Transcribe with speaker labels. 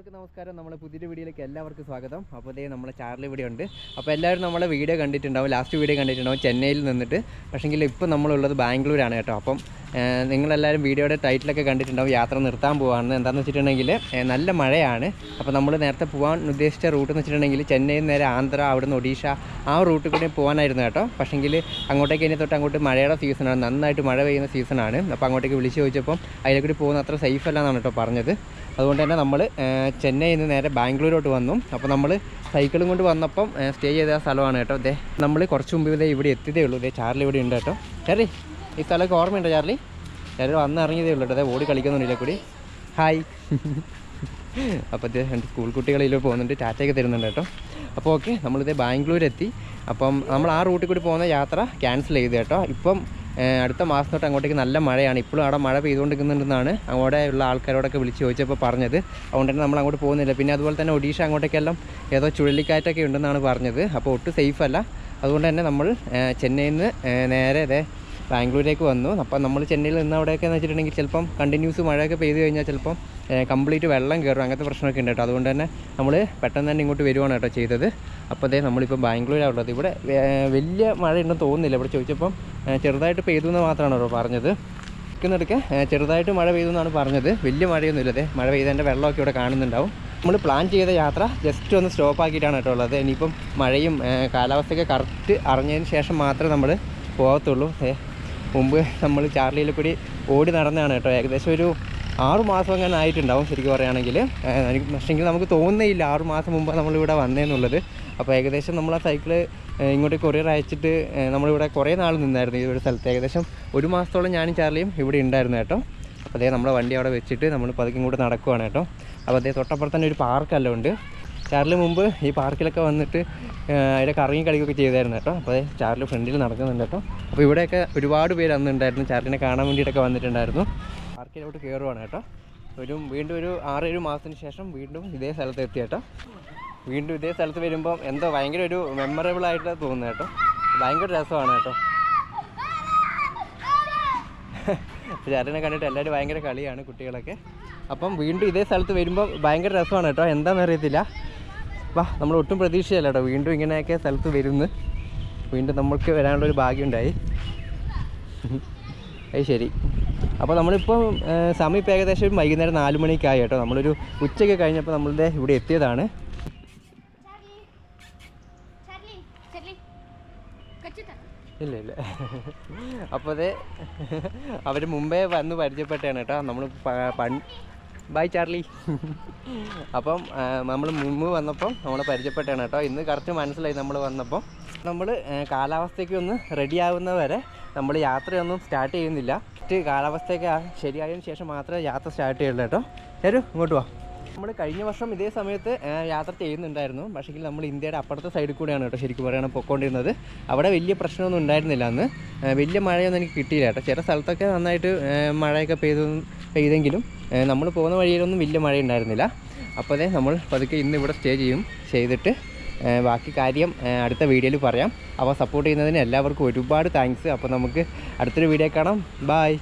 Speaker 1: എല്ലാവർക്കും നമസ്കാരം. നമ്മളെ പുതിയൊരു വീഡിയോയിലേക്ക് എല്ലാവർക്കും സ്വാഗതം. അപ്പോൾ ഇതേ നമ്മളെ ചാർലി ഇവിടെ ഉണ്ട്. അപ്പോൾ എല്ലാവരും നമ്മളെ വീഡിയോ കണ്ടിട്ടുണ്ടാവും. ലാസ്റ്റ് വീഡിയോ കണ്ടിട്ടുണ്ടാവും. ചെന്നൈയിൽ നിന്നിട്ട്. പക്ഷേങ്കിൽ ഇപ്പോൾ നമ്മളുള്ളത് ബാംഗ്ലൂരാണ് കേട്ടോ. അപ്പം നിങ്ങളെല്ലാവരും വീഡിയോയുടെ ടൈറ്റിലൊക്കെ കണ്ടിട്ടുണ്ടാവും യാത്ര നിർത്താൻ പോവാണെന്ന്. എന്താണെന്ന് വെച്ചിട്ടുണ്ടെങ്കിൽ നല്ല മഴയാണ്. അപ്പോൾ നമ്മൾ നേരത്തെ പോകാൻ ഉദ്ദേശിച്ച റൂട്ട് എന്ന് വെച്ചിട്ടുണ്ടെങ്കിൽ ചെന്നൈയിൽ നേരെ ആന്ധ്ര അവിടുന്ന് ഒഡീഷ ആ റൂട്ടിൽ കൂടി പോകാനായിരുന്നു കേട്ടോ. പക്ഷേങ്കിൽ അങ്ങോട്ടേക്ക് ഇനി തൊട്ട് അങ്ങോട്ട് മഴയുടെ സീസണാണ് നന്നായിട്ട് മഴ പെയ്യുന്ന സീസണാണ് അപ്പോൾ അങ്ങോട്ടേക്ക് വിളിച്ച് ചോദിച്ചപ്പം അതിലെ കൂടി പോകുന്ന അത്ര സേഫ് അല്ലാന്നാണ് കേട്ടോ പറഞ്ഞത്. അതുകൊണ്ട് തന്നെ നമ്മൾ ചെന്നൈയിൽ നിന്ന് നേരെ ബാംഗ്ലൂരോട്ട് വന്നു. അപ്പോൾ നമ്മൾ സൈക്കിളും കൊണ്ട് വന്നപ്പം സ്റ്റേ ചെയ്ത സ്ഥലമാണ് കേട്ടോ ഇതേ നമ്മൾ കുറച്ച് മുമ്പ് ഇതേ ഇവിടെ എത്തിയതേ ഉള്ളൂ. ഇതേ ചാർലി ഇവിടെ ഉണ്ട് കേട്ടോ. ചാർലി. ഈ സ്ഥലമൊക്കെ ഓർമ്മയുണ്ടോ ചാർലി. ചാർലി വന്ന് ഇറങ്ങിയതേ ഉള്ളൂ കേട്ടോ. ഓടി കളിക്കുന്നുണ്ടില്ല കൂടി. ഹായ് അപ്പോൾ ഇത് രണ്ട് സ്കൂൾ കുട്ടികളിൽ പോകുന്നുണ്ട്. ടാറ്റയൊക്കെ തരുന്നുണ്ട് കേട്ടോ. അപ്പോൾ ഓക്കെ നമ്മളിത് ബാംഗ്ലൂർ എത്തി അപ്പം നമ്മൾ ആ റൂട്ടിൽ കൂടി പോകുന്ന യാത്ര ക്യാൻസൽ ചെയ്തു കേട്ടോ. ഇപ്പം അടുത്ത മാസം തൊട്ട് അങ്ങോട്ടേക്ക് നല്ല മഴയാണ്. ഇപ്പോഴും അവിടെ മഴ പെയ്തുകൊണ്ടിരിക്കുന്നുണ്ടെന്നാണ് അങ്ങോട്ടേ ഉള്ള ആൾക്കാരോടൊക്കെ വിളിച്ച് ചോദിച്ചപ്പോൾ പറഞ്ഞത്. അതുകൊണ്ട് തന്നെ നമ്മൾ അങ്ങോട്ട് പോകുന്നില്ല. പിന്നെ അതുപോലെ തന്നെ ഒഡീഷ അങ്ങോട്ടേക്കെല്ലാം ഏതോ ചുഴലിക്കാറ്റൊക്കെ ഉണ്ടെന്നാണ് പറഞ്ഞത്. അപ്പോൾ ഒട്ടും സേഫ് അല്ല. അതുകൊണ്ട് തന്നെ നമ്മൾ ചെന്നൈയിൽ നിന്ന് നേരെ ബാംഗ്ലൂരേക്ക് വന്നു. അപ്പം നമ്മൾ ചെന്നൈയിൽ നിന്ന് അവിടെയൊക്കെ എന്ന് വെച്ചിട്ടുണ്ടെങ്കിൽ ചിലപ്പം കണ്ടിന്യൂസ് മഴയൊക്കെ പെയ്ത് കഴിഞ്ഞാൽ ചിലപ്പം കംപ്ലീറ്റ് വെള്ളം കയറും അങ്ങനത്തെ പ്രശ്നമൊക്കെ ഉണ്ട് കേട്ടോ. അതുകൊണ്ട് തന്നെ നമ്മൾ പെട്ടെന്ന് തന്നെ ഇങ്ങോട്ട് വരുവാണ് കേട്ടോ ചെയ്തത്. അപ്പോൾ അതേ നമ്മളിപ്പോൾ ബാംഗ്ലൂരാണ് ഉള്ളത്. ഇവിടെ വലിയ മഴയുണ്ടെന്ന് തോന്നുന്നില്ല. ഇവിടെ ചോദിച്ചപ്പം ചെറുതായിട്ട് പെയ്തു എന്ന് മാത്രമാണ് കേട്ടോ പറഞ്ഞത്. നിൽക്കുന്നിടയ്ക്ക് ചെറുതായിട്ട് മഴ പെയ്തു എന്നാണ് പറഞ്ഞത്. വലിയ മഴയൊന്നുമില്ല അതെ മഴ പെയ്തതിന്റെ വെള്ളമൊക്കെ ഇവിടെ കാണുന്നുണ്ടാവും. നമ്മൾ പ്ലാൻ ചെയ്ത യാത്ര ജസ്റ്റ് ഒന്ന് സ്റ്റോപ്പ് ആക്കിയിട്ടാണ് കേട്ടോ ഉള്ളത്. ഇനിയിപ്പം മഴയും കാലാവസ്ഥയൊക്കെ കറക്റ്റ് അറിഞ്ഞതിന് ശേഷം മാത്രമേ നമ്മൾ പോകത്തുള്ളൂ. മുമ്പ് നമ്മൾ ചാർലിയിലെപ്പടി ഓടി നടന്നതാണ് കേട്ടോ. ഏകദേശം ഒരു ആറു മാസം അങ്ങനെ ആയിട്ടുണ്ടാവും ശരിക്കും പറയുകയാണെങ്കിൽ. എനിക്ക് പക്ഷേങ്കിൽ നമുക്ക് തോന്നുന്നേയില്ല ആറു മാസം മുമ്പ് നമ്മളിവിടെ വന്നേന്നുള്ളത്. അപ്പോൾ ഏകദേശം നമ്മൾ ആ സൈക്കിൾ ഇങ്ങോട്ട് കൊറിയർ അയച്ചിട്ട് നമ്മളിവിടെ കുറേ നാൾ നിന്നായിരുന്നു ഈ ഒരു സ്ഥലത്ത്. ഏകദേശം ഒരു മാസത്തോളം ഞാനും ചാർലിയും ഇവിടെ ഉണ്ടായിരുന്നു കേട്ടോ. അപ്പോൾ അതേ നമ്മുടെ വണ്ടി അവിടെ വെച്ചിട്ട് നമ്മൾ പതുക്കെ ഇങ്ങോട്ട് നടക്കുവാണ് കേട്ടോ. അപ്പോൾ അതേ തൊട്ടപ്പുറത്ത് തന്നെ ഒരു പാർക്കെല്ലാം ഉണ്ട്. ചാർലി മുമ്പ് ഈ പാർക്കിലൊക്കെ വന്നിട്ട് അതിന്റെ കറങ്ങി കളിക്കുകയൊക്കെ ചെയ്തായിരുന്നു കേട്ടോ. അപ്പോൾ ചാർലി ഫ്രണ്ടിൽ നടക്കുന്നുണ്ട് കേട്ടോ. അപ്പോൾ ഇവിടെയൊക്കെ ഒരുപാട് പേര് അന്നുണ്ടായിരുന്നു ചാർലിനെ കാണാൻ വേണ്ടിയിട്ടൊക്കെ വന്നിട്ടുണ്ടായിരുന്നു. പാർക്കിലോട്ട് കയറുവാണ് കേട്ടോ. ഒരു വീണ്ടും ഒരു ആറേഴ് മാസത്തിന് ശേഷം വീണ്ടും ഇതേ സ്ഥലത്ത് എത്തി കേട്ടോ. വീണ്ടും ഇതേ സ്ഥലത്ത് വരുമ്പോൾ എന്തോ ഭയങ്കര ഒരു മെമ്മറബിൾ ആയിട്ട് തോന്നുന്നു കേട്ടോ. ഭയങ്കര രസമാണ് കേട്ടോ. ചാർലിനെ കണ്ടിട്ട് എല്ലാവരും ഭയങ്കര കളിയാണ് കുട്ടികളൊക്കെ. അപ്പം വീണ്ടും ഇതേ സ്ഥലത്ത് വരുമ്പോൾ ഭയങ്കര രസമാണ് കേട്ടോ. എന്താണെന്ന് അറിയത്തില്ല. വാ നമ്മൾ ഒട്ടും പ്രതീക്ഷയല്ല കേട്ടോ വീണ്ടും ഇങ്ങനെയൊക്കെ സ്ഥലത്ത് വരുന്നു. വീണ്ടും നമ്മൾക്ക് വരാനുള്ളൊരു ഭാഗ്യമുണ്ടായി. അത് ശരി. അപ്പോൾ നമ്മളിപ്പം സമയം ഇപ്പോൾ ഏകദേശം വൈകുന്നേരം നാല് മണിക്കായി കേട്ടോ നമ്മളൊരു ഉച്ചയ്ക്ക് കഴിഞ്ഞപ്പോൾ നമ്മളുടെ ഇവിടെ എത്തിയതാണ്. ഇല്ല ഇല്ല. അപ്പോൾ അതെ അവർ മുമ്പേ വന്ന് പരിചയപ്പെട്ടാണ് കേട്ടോ നമ്മൾ ബൈ ചാർലി അപ്പം നമ്മൾ മുമ്പ് വന്നപ്പം നമ്മൾ പരിചയപ്പെട്ടാണ് കേട്ടോ. ഇന്ന് കറക്റ്റ് മനസ്സിലായി നമ്മൾ വന്നപ്പം. നമ്മൾ കാലാവസ്ഥയ്ക്ക് ഒന്ന് റെഡി ആവുന്നവരെ നമ്മൾ യാത്രയൊന്നും സ്റ്റാർട്ട് ചെയ്യുന്നില്ല. കാലാവസ്ഥയൊക്കെ ശരിയായതിനു ശേഷം മാത്രമേ യാത്ര സ്റ്റാർട്ട് ചെയ്യുള്ളൂ കേട്ടോ. ശരി ഇങ്ങോട്ട് വാ. നമ്മൾ കഴിഞ്ഞ വർഷം ഇതേ സമയത്ത് യാത്ര ചെയ്യുന്നുണ്ടായിരുന്നു. പക്ഷേ നമ്മൾ ഇന്ത്യയുടെ അപ്പുറത്തെ സൈഡിൽ കൂടെയാണ് കേട്ടോ ശരിക്കും പറയുകയാണ് പൊയ്ക്കൊണ്ടിരുന്നത് അവിടെ വലിയ പ്രശ്നമൊന്നും ഉണ്ടായിരുന്നില്ല അന്ന്. വലിയ മഴയൊന്നും എനിക്ക് കിട്ടിയില്ല കേട്ടോ. ചില സ്ഥലത്തൊക്കെ നന്നായിട്ട് മഴയൊക്കെ പെയ്തു പെയ്തെങ്കിലും നമ്മൾ പോകുന്ന വഴിയിലൊന്നും വലിയ മഴ ഉണ്ടായിരുന്നില്ല അപ്പോൾ അതേ നമ്മൾ പതുക്കെ ഇന്ന് ഇവിടെ സ്റ്റേ ചെയ്യും. ചെയ്തിട്ട് ബാക്കി കാര്യം അടുത്ത വീഡിയോയിൽ പറയാം. അപ്പോൾ സപ്പോർട്ട് ചെയ്യുന്നതിന് എല്ലാവർക്കും ഒരുപാട് താങ്ക്സ് അപ്പോൾ നമുക്ക് അടുത്തൊരു വീഡിയോ കാണാം. ബായ്